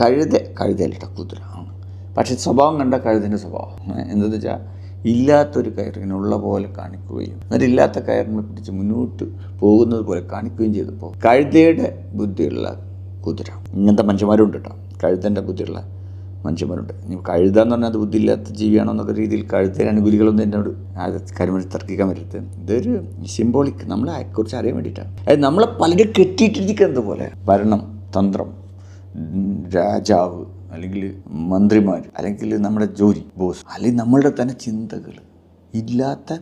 കഴുത കഴുതയല്ലേ കുതിര പക്ഷേ സ്വഭാവം കണ്ട കഴുതിന്റെ സ്വഭാവം. എന്താണെന്ന് വെച്ചാൽ ഇല്ലാത്തൊരു കയറിനെ ഉള്ള പോലെ കാണിക്കുകയും എന്നിട്ട് ഇല്ലാത്ത കയറിനെ പിടിച്ച് മുന്നോട്ട് പോകുന്നത് പോലെ കാണിക്കുകയും ചെയ്തപ്പോൾ കഴുതയുടെ ബുദ്ധിയുള്ള കുതിര. ഇങ്ങനത്തെ മനുഷ്യന്മാരുണ്ട് കേട്ടോ കഴുതന്റെ ബുദ്ധിയുള്ള മനുഷ്യന്മാരുണ്ട്. ഇനി കഴുത എന്ന് പറഞ്ഞാൽ അത് ബുദ്ധിയില്ലാത്ത ജീവിയാണോ എന്നൊക്കെ രീതിയിൽ കഴുതയുടെ അനുകൂലികളൊന്നും എന്നോട് കാര്യമായി തർക്കിക്കാൻ വരരുത് ഇതൊരു സിംബോളിക് നമ്മളെ കുറിച്ച് അറിയാൻ വേണ്ടിയിട്ടാണ്. അതായത് നമ്മളെ പലരും കെട്ടിയിട്ടിരിക്കുന്നത് പോലെ ഭരണം തന്ത്രം രാജാവ് അല്ലെങ്കിൽ മന്ത്രിമാർ അല്ലെങ്കിൽ നമ്മുടെ ജോലി ബോസ് അല്ലെങ്കിൽ നമ്മളുടെ തന്നെ ചിന്തകൾ ഇല്ലാത്ത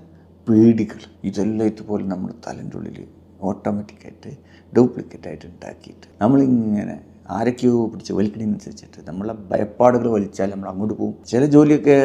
പേടികൾ ഇതെല്ലാം ഇതുപോലെ നമ്മുടെ തലന്റെ ഉള്ളിൽ ഓട്ടോമാറ്റിക്കായിട്ട് ഡ്യൂപ്ലിക്കേറ്റ് ആയിട്ട് ഉണ്ടാക്കിയിട്ട് നമ്മളിങ്ങനെ ആരൊക്കെയോ പിടിച്ച് വലിക്കണതിനനുസരിച്ചിട്ട് നമ്മളെ ഭയപ്പാടുകൾ വലിച്ചാൽ നമ്മൾ അങ്ങോട്ട് പോകും. ചില ജോലിയൊക്കെ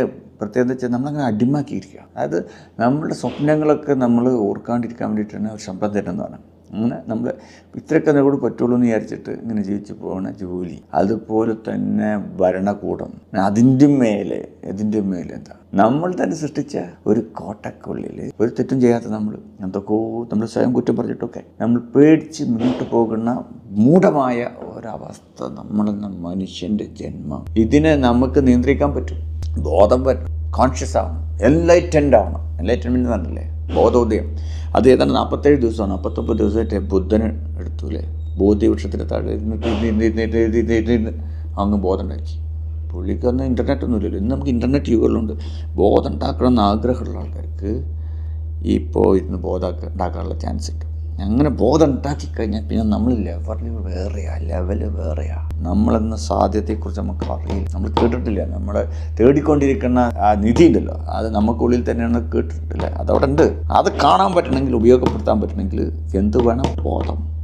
പ്രത്യേകത വെച്ചാൽ നമ്മളങ്ങനെ അടിമാക്കിയിരിക്കുക അതായത് നമ്മളുടെ സ്വപ്നങ്ങളൊക്കെ നമ്മൾ ഓർക്കാണ്ടിരിക്കാൻ വേണ്ടിയിട്ടാണ് ശമ്പളം തരുന്നതാണ് അങ്ങനെ നമ്മൾ ഇത്രയൊക്കെ കൂടെ പറ്റുള്ളൂ എന്ന് വിചാരിച്ചിട്ട് ഇങ്ങനെ ജീവിച്ചു പോകണ ജോലി. അതുപോലെ തന്നെ ഭരണകൂടം. അതിന്റെ മേലെ ഇതിന്റെ മേലെ എന്താ? നമ്മൾ തന്നെ സൃഷ്ടിച്ച ഒരു കോട്ടക്കുള്ളിൽ ഒരു തെറ്റും ചെയ്യാത്ത നമ്മൾ എന്തൊക്കെയോ നമ്മൾ സ്വയം കുറ്റം പറഞ്ഞിട്ടൊക്കെ നമ്മൾ പേടിച്ച് മുന്നോട്ട് പോകുന്ന മൂഢമായ ഒരവസ്ഥ നമ്മളെന്ന മനുഷ്യന്റെ ജന്മം. ഇതിനെ നമുക്ക് നിയന്ത്രിക്കാൻ പറ്റും. ബോധം വരണം. കോൺഷ്യസ് ആവണം. എൻലൈറ്റൻഡ് ആവണം. എൻലൈറ്റൻമെന്റ് പറഞ്ഞില്ലേ ബോധോദയം. അത് ഏതാണ്ട് നാൽപ്പത്തേഴ് ദിവസമാണ്. നാൽപ്പത്തൊമ്പത് ദിവസമായിട്ട് ബുദ്ധന് എടുത്തു അല്ലേ? ബോധ്യവൃക്ഷത്തിന്റെ താഴെ അങ്ങ് ബോധം ഉണ്ടാക്കി പുള്ളിക്ക് അന്ന് ഇന്റർനെറ്റ് ഒന്നുമില്ലല്ലോ ഇന്ന് നമുക്ക് ഇന്റർനെറ്റ് യുഗങ്ങളുണ്ട്. ബോധം ഉണ്ടാക്കണമെന്ന് ആഗ്രഹമുള്ള ആൾക്കാർക്ക് ഇപ്പോൾ ഇരുന്ന് ബോധം ഉണ്ടാക്കാനുള്ള ചാൻസ് ഉണ്ട്. അങ്ങനെ ബോധം ഉണ്ടാക്കി കഴിഞ്ഞാൽ പിന്നെ നമ്മൾ ലെവലിൽ വേറെയാ ലെവൽ വേറെയാ. നമ്മളെന്ന സാധ്യതയെക്കുറിച്ച് നമുക്ക് അറിയില്ല. നമ്മൾ കേട്ടിട്ടില്ല. നമ്മളെ തേടിക്കൊണ്ടിരിക്കുന്ന ആ നിധി ഉണ്ടല്ലോ അത് നമുക്കുള്ളിൽ തന്നെയാണ് കേട്ടിട്ടില്ല. അതവിടെ ഉണ്ട്. അത് കാണാൻ പറ്റണമെങ്കിൽ ഉപയോഗപ്പെടുത്താൻ പറ്റണമെങ്കിൽ എന്ത് വേണം? ബോധം.